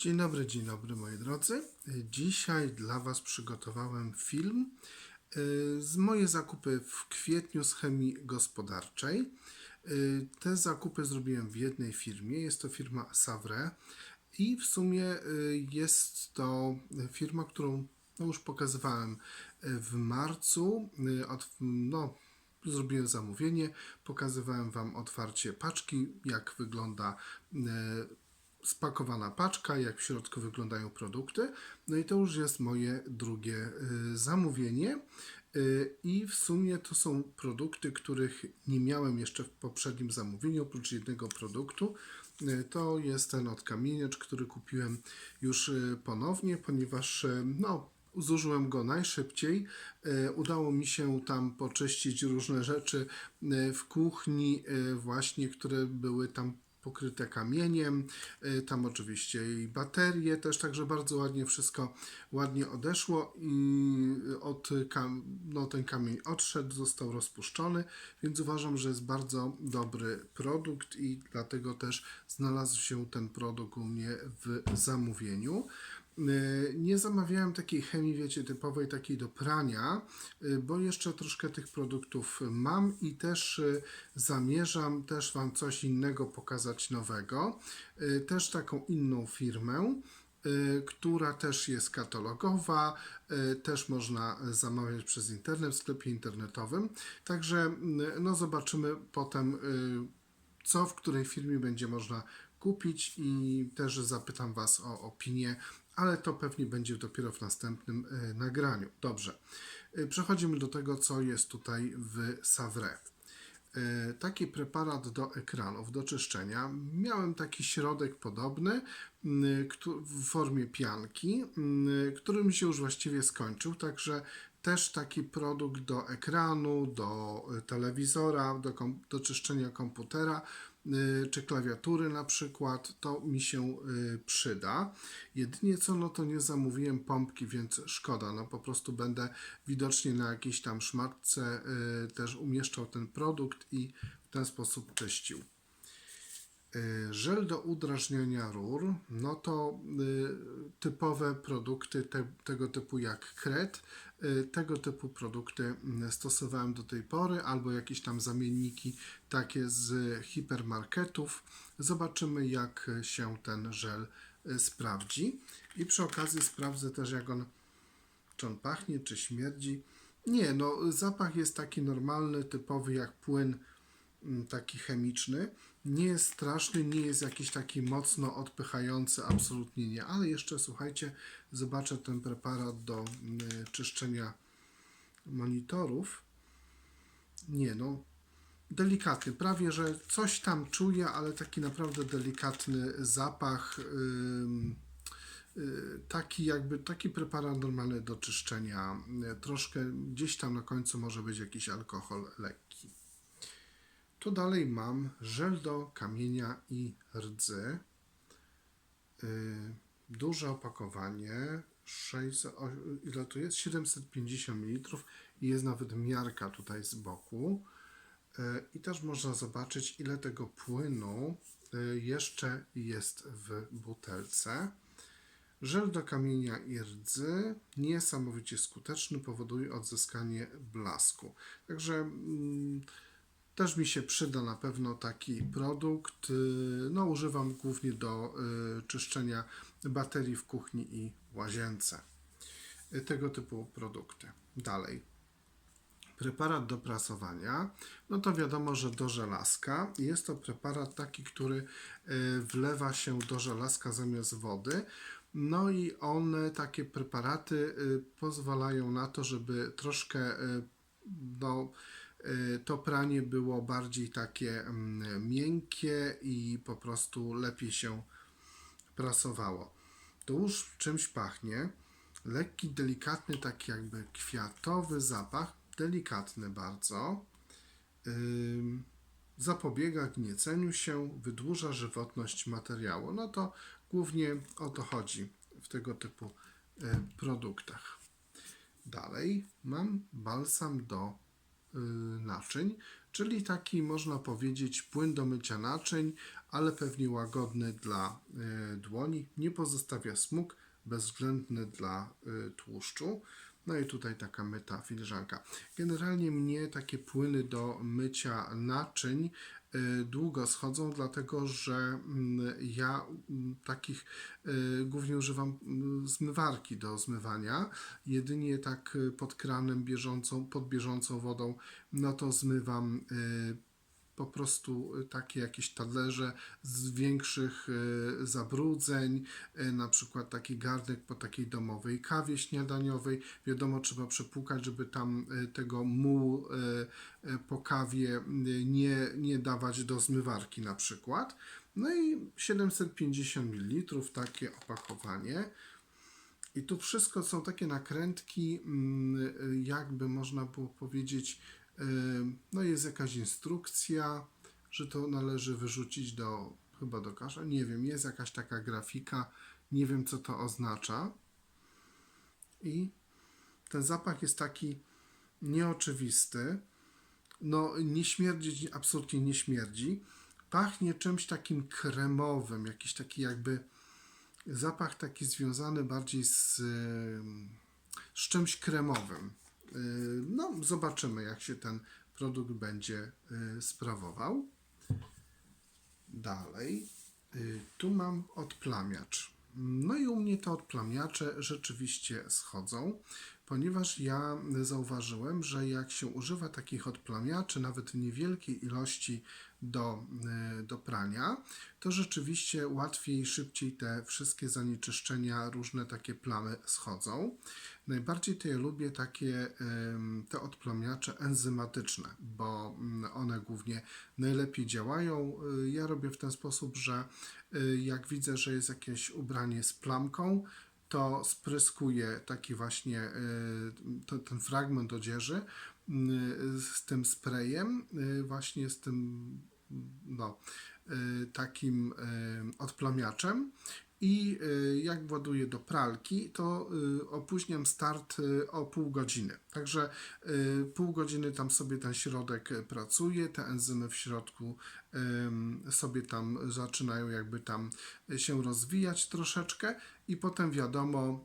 Dzień dobry, dzień dobry moi drodzy. Dzisiaj dla Was przygotowałem film y, z moje zakupy w kwietniu z chemii gospodarczej. Y, Te zakupy zrobiłem w jednej firmie, jest to firma Savre i w sumie y, jest to firma, którą no już pokazywałem w marcu. Od, no, zrobiłem zamówienie, pokazywałem Wam otwarcie paczki, jak wygląda spakowana paczka, jak w środku wyglądają produkty. No i to już jest moje drugie y, zamówienie. Y, I w sumie to są produkty, których nie miałem jeszcze w poprzednim zamówieniu, oprócz jednego produktu. Y, To jest ten od kamieniecz, który kupiłem już ponownie, ponieważ no, zużyłem go najszybciej. Udało mi się tam poczyścić różne rzeczy w kuchni, właśnie, które były tam pokryte kamieniem, y, tam oczywiście i baterie też, także bardzo ładnie wszystko ładnie odeszło i od no, ten kamień odszedł, został rozpuszczony, więc uważam, że jest bardzo dobry produkt i dlatego też znalazł się ten produkt u mnie w zamówieniu. Y, Nie zamawiałem takiej chemii, wiecie, typowej, takiej do prania, y, bo jeszcze troszkę tych produktów mam i też y, zamierzam też Wam coś innego pokazać nowego. Też taką inną firmę, która też jest katalogowa, też można zamawiać przez internet w sklepie internetowym. Także no zobaczymy potem, co w której firmie będzie można kupić i też zapytam Was o opinię, ale to pewnie będzie dopiero w następnym y, nagraniu. Dobrze, Y, przechodzimy do tego, co jest tutaj w Savre. Y, Taki preparat do ekranów, do czyszczenia. Miałem taki środek podobny w formie pianki, który mi się już właściwie skończył, także też taki produkt do ekranu, do telewizora, do, do czyszczenia komputera czy klawiatury na przykład, to mi się y, przyda. Jedynie co, no to nie zamówiłem pompki, więc szkoda, no po prostu będę widocznie na jakiejś tam szmatce y, też umieszczał ten produkt i w ten sposób czyścił. Y, Żel do udrażniania rur, no to y, typowe produkty te, tego typu jak kret, y, tego typu produkty mm, stosowałem do tej pory, albo jakieś tam zamienniki takie z hipermarketów. Zobaczymy jak się ten żel sprawdzi. I przy okazji sprawdzę też jak on, czy on pachnie, czy śmierdzi. Nie, no zapach jest taki normalny, typowy jak płyn mm, taki chemiczny. Nie jest straszny, nie jest jakiś taki mocno odpychający, absolutnie nie. Ale jeszcze słuchajcie, zobaczę ten preparat do mm, czyszczenia monitorów. Nie no, delikatny, prawie że coś tam czuję, ale taki naprawdę delikatny zapach. y, Taki jakby taki preparat normalny do czyszczenia. Troszkę gdzieś tam na końcu może być jakiś alkohol lekki. Tu dalej mam żel do kamienia i rdzy. Yy, duże opakowanie. 600, o, ile to jest? 750 ml i jest nawet miarka tutaj z boku. Yy, I też można zobaczyć, ile tego płynu yy, jeszcze jest w butelce. Żel do kamienia i rdzy niesamowicie skuteczny, powoduje odzyskanie blasku. Także mm, też mi się przyda na pewno taki produkt. Y, No, używam głównie do y, czyszczenia baterii w kuchni i łazience. Y, Tego typu produkty. Dalej. Preparat do prasowania, no to wiadomo, że do żelazka. Jest to preparat taki, który wlewa się do żelazka zamiast wody. No i one, takie preparaty, pozwalają na to, żeby troszkę no, to pranie było bardziej takie mm, miękkie i po prostu lepiej się prasowało. To już czymś pachnie. Lekki, delikatny, taki jakby kwiatowy zapach, delikatny bardzo. Zapobiega gnieceniu się, wydłuża żywotność materiału. No to głównie o to chodzi w tego typu y, produktach. Dalej mam balsam do y, naczyń. czyli taki można powiedzieć płyn do mycia naczyń, ale pewnie łagodny dla y, dłoni, nie pozostawia smug, bezwzględny dla y, tłuszczu. No i tutaj taka myta filiżanka. Generalnie mnie takie płyny do mycia naczyń y, długo schodzą, dlatego że mm, ja mm, takich y, głównie używam mm, zmywarki do zmywania. Jedynie tak y, pod kranem bieżącą, pod bieżącą wodą, no to zmywam y, po prostu y, takie jakieś talerze z większych y, zabrudzeń, y, na przykład taki garnek po takiej domowej kawie śniadaniowej. Wiadomo, trzeba przepłukać, żeby tam tego mułu po kawie nie, nie dawać do zmywarki na przykład. No i 750 ml takie opakowanie. I tu wszystko są takie nakrętki, mm, jakby można było powiedzieć, no jest jakaś instrukcja, że to należy wyrzucić do, chyba do kasza, nie wiem, jest jakaś taka grafika, nie wiem co to oznacza. I ten zapach jest taki nieoczywisty, no nie śmierdzi, absolutnie nie śmierdzi. Pachnie czymś takim kremowym, jakiś taki jakby zapach taki związany bardziej z, z czymś kremowym. Yy, No, zobaczymy, jak się ten produkt będzie yy, sprawował. Dalej, yy, tu mam odplamiacz. No i u mnie te odplamiacze rzeczywiście schodzą, ponieważ ja zauważyłem, że jak się używa takich odplamiaczy, nawet w niewielkiej ilości do, y, do prania, to rzeczywiście łatwiej, szybciej te wszystkie zanieczyszczenia, różne takie plamy schodzą. Najbardziej to ja lubię takie te odplamiacze enzymatyczne, bo mm, one głównie najlepiej działają. Y, Ja robię w ten sposób, że y, jak widzę, że jest jakieś ubranie z plamką, to spryskuję taki właśnie to, ten fragment odzieży y, z tym sprayem, właśnie z tym no, y, takim y, odplamiaczem. I y, jak właduję do pralki, to opóźniam start o pół godziny. Także pół godziny tam sobie ten środek pracuje, te enzymy w środku sobie tam zaczynają jakby tam się rozwijać troszeczkę i potem wiadomo,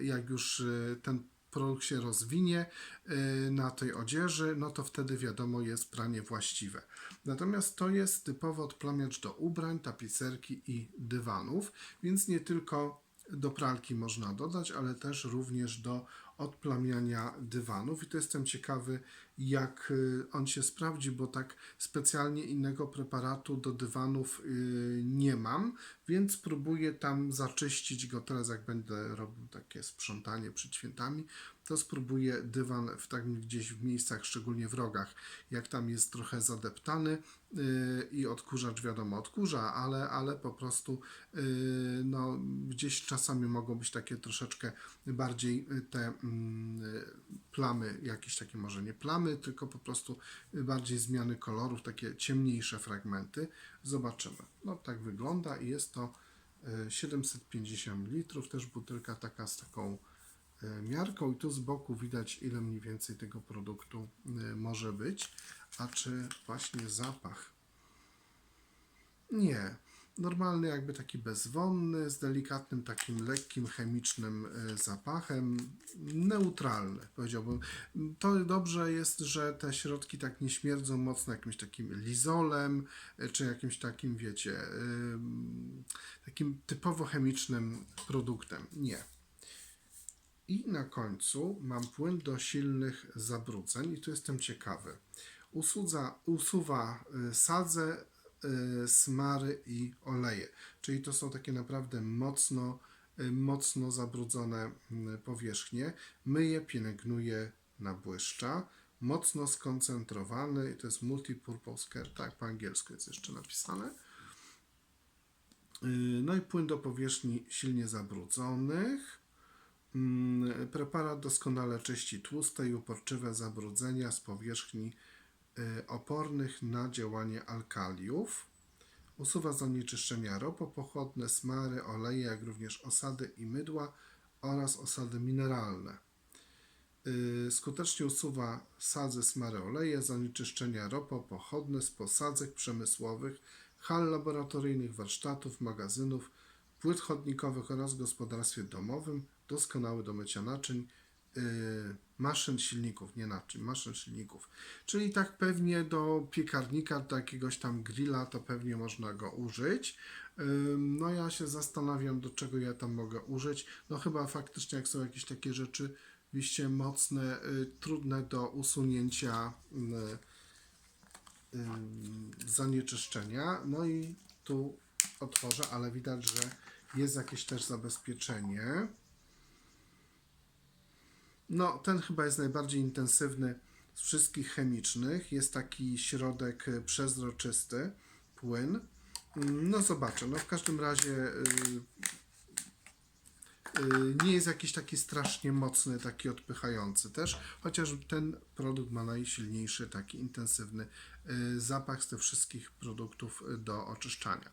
jak już ten produkt się rozwinie y, na tej odzieży, no to wtedy wiadomo jest pranie właściwe. Natomiast to jest typowo odplamiacz do ubrań, tapicerki i dywanów, więc nie tylko do pralki można dodać, ale też również do odplamiania dywanów i to jestem ciekawy, jak y, on się sprawdzi, bo tak specjalnie innego preparatu do dywanów y, nie mam, więc próbuję tam zaczyścić go teraz, jak będę robił takie sprzątanie przed świętami, to spróbuję dywan w takim gdzieś w miejscach, szczególnie w rogach, jak tam jest trochę zadeptany yy, i odkurzacz wiadomo odkurza, ale, ale po prostu yy, no, gdzieś czasami mogą być takie troszeczkę bardziej y, te mm, y, plamy, jakieś takie może nie plamy, tylko po prostu bardziej zmiany kolorów, takie ciemniejsze fragmenty. Zobaczymy. No tak wygląda i jest to y, 750 ml, też butelka taka z taką y, miarką i tu z boku widać ile mniej więcej tego produktu y, może być. A czy właśnie zapach? Nie. Normalny, jakby taki bezwonny, z delikatnym, takim lekkim, chemicznym y, zapachem. Neutralny, powiedziałbym. To dobrze jest, że te środki tak nie śmierdzą mocno jakimś takim lizolem, y, czy jakimś takim, wiecie, takim typowo chemicznym produktem. Nie. I na końcu mam płyn do silnych zabrudzeń i tu jestem ciekawy. Usudza, usuwa y, sadzę, smary i oleje. Czyli to są takie naprawdę mocno, y, mocno zabrudzone y, powierzchnie. Myje, pielęgnuje, nabłyszcza. Mocno skoncentrowany, to jest multipurpose care, tak po angielsku jest jeszcze napisane. Y, No i płyn do powierzchni silnie zabrudzonych. Mm, Preparat doskonale czyści tłuste i uporczywe zabrudzenia z powierzchni y, opornych na działanie alkaliów. Usuwa zanieczyszczenia ropopochodne, smary, oleje, jak również osady i mydła oraz osady mineralne. y, skutecznie usuwa sadze, smary, oleje, zanieczyszczenia ropopochodne z posadzek przemysłowych, hal laboratoryjnych, warsztatów, magazynów, płyt chodnikowych oraz w gospodarstwie domowym, doskonały do mycia naczyń, y, maszyn, silników, nie naczyń, maszyn, silników. Czyli tak pewnie do piekarnika, do jakiegoś tam grilla, to pewnie można go użyć. No ja się zastanawiam, do czego ja tam mogę użyć. No chyba faktycznie jak są jakieś takie rzeczy oczywiście mocne, y, trudne do usunięcia y, zanieczyszczenia. No i tu otworzę, ale widać, że jest jakieś też zabezpieczenie. No, ten chyba jest najbardziej intensywny z wszystkich chemicznych. Jest taki środek y, przezroczysty, płyn. No zobaczę. No w każdym razie y, y, nie jest jakiś taki strasznie mocny, taki odpychający też, chociaż ten produkt ma najsilniejszy, taki intensywny y, zapach z tych wszystkich produktów do oczyszczania.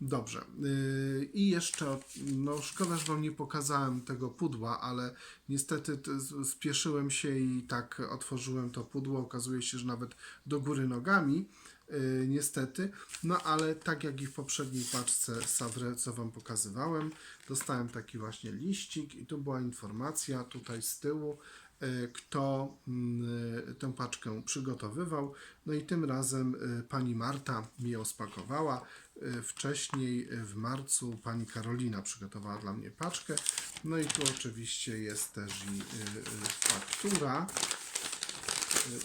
Dobrze. y, I jeszcze, no szkoda, że Wam nie pokazałem tego pudła, ale niestety spieszyłem się i tak otworzyłem to pudło. Okazuje się, że nawet do góry nogami, y, niestety. No ale tak jak i w poprzedniej paczce Savre, co Wam pokazywałem, dostałem taki właśnie liścik i tu była informacja tutaj z tyłu, y, kto tę paczkę przygotowywał. No i tym razem pani Marta mi ją spakowała. Y, Wcześniej y, w marcu pani Karolina przygotowała dla mnie paczkę. No i tu oczywiście jest też i y, faktura.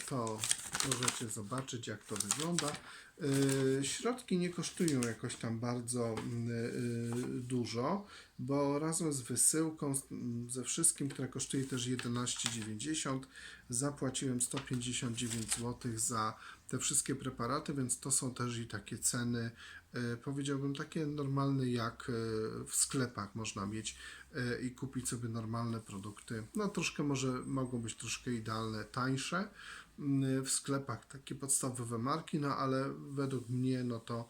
To możecie zobaczyć, jak to wygląda. Środki nie kosztują jakoś tam bardzo mm, dużo, bo razem z wysyłką, ze wszystkim, które kosztuje też 11,90, zapłaciłem 159 zł za te wszystkie preparaty, więc to są też i takie ceny, y, powiedziałbym takie normalne jak y, w sklepach można mieć y, i kupić sobie normalne produkty. No troszkę może mogą być troszkę idealne, tańsze mm, w sklepach, takie podstawowe marki, no ale według mnie no to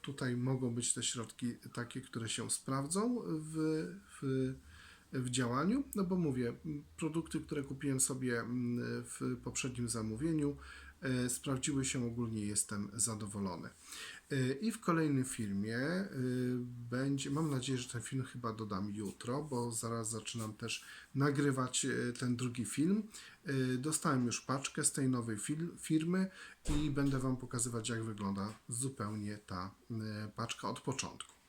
tutaj mogą być te środki takie, które się sprawdzą w, w, w działaniu, no bo mówię, m, produkty, które kupiłem sobie mm, w poprzednim zamówieniu, sprawdziły się ogólnie, jestem zadowolony. E, I w kolejnym filmie e, będzie, mam nadzieję, że ten film chyba dodam jutro, bo zaraz zaczynam też nagrywać e, ten drugi film. E, Dostałem już paczkę z tej nowej firmy i będę Wam pokazywać, jak wygląda zupełnie ta e, paczka od początku.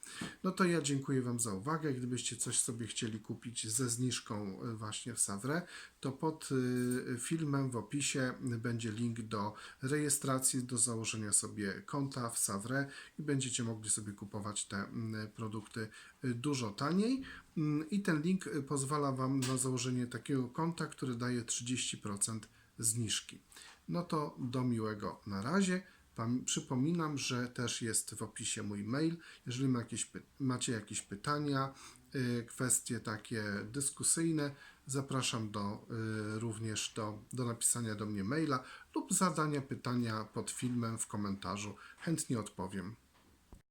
No to ja dziękuję Wam za uwagę. Gdybyście coś sobie chcieli kupić ze zniżką y, właśnie w Savre, to pod y, filmem w opisie będzie link do rejestracji, do założenia sobie konta w Savre i będziecie mogli sobie kupować te mm, produkty y, dużo taniej. Mm, I ten link pozwala Wam na założenie takiego konta, które daje 30% zniżki. No to do miłego na razie. Przypominam, że też jest w opisie mój mail. Jeżeli ma jakieś macie jakieś pytania, y, kwestie takie dyskusyjne, zapraszam do, y, również do, do napisania do mnie maila lub zadania pytania pod filmem w komentarzu. Chętnie odpowiem.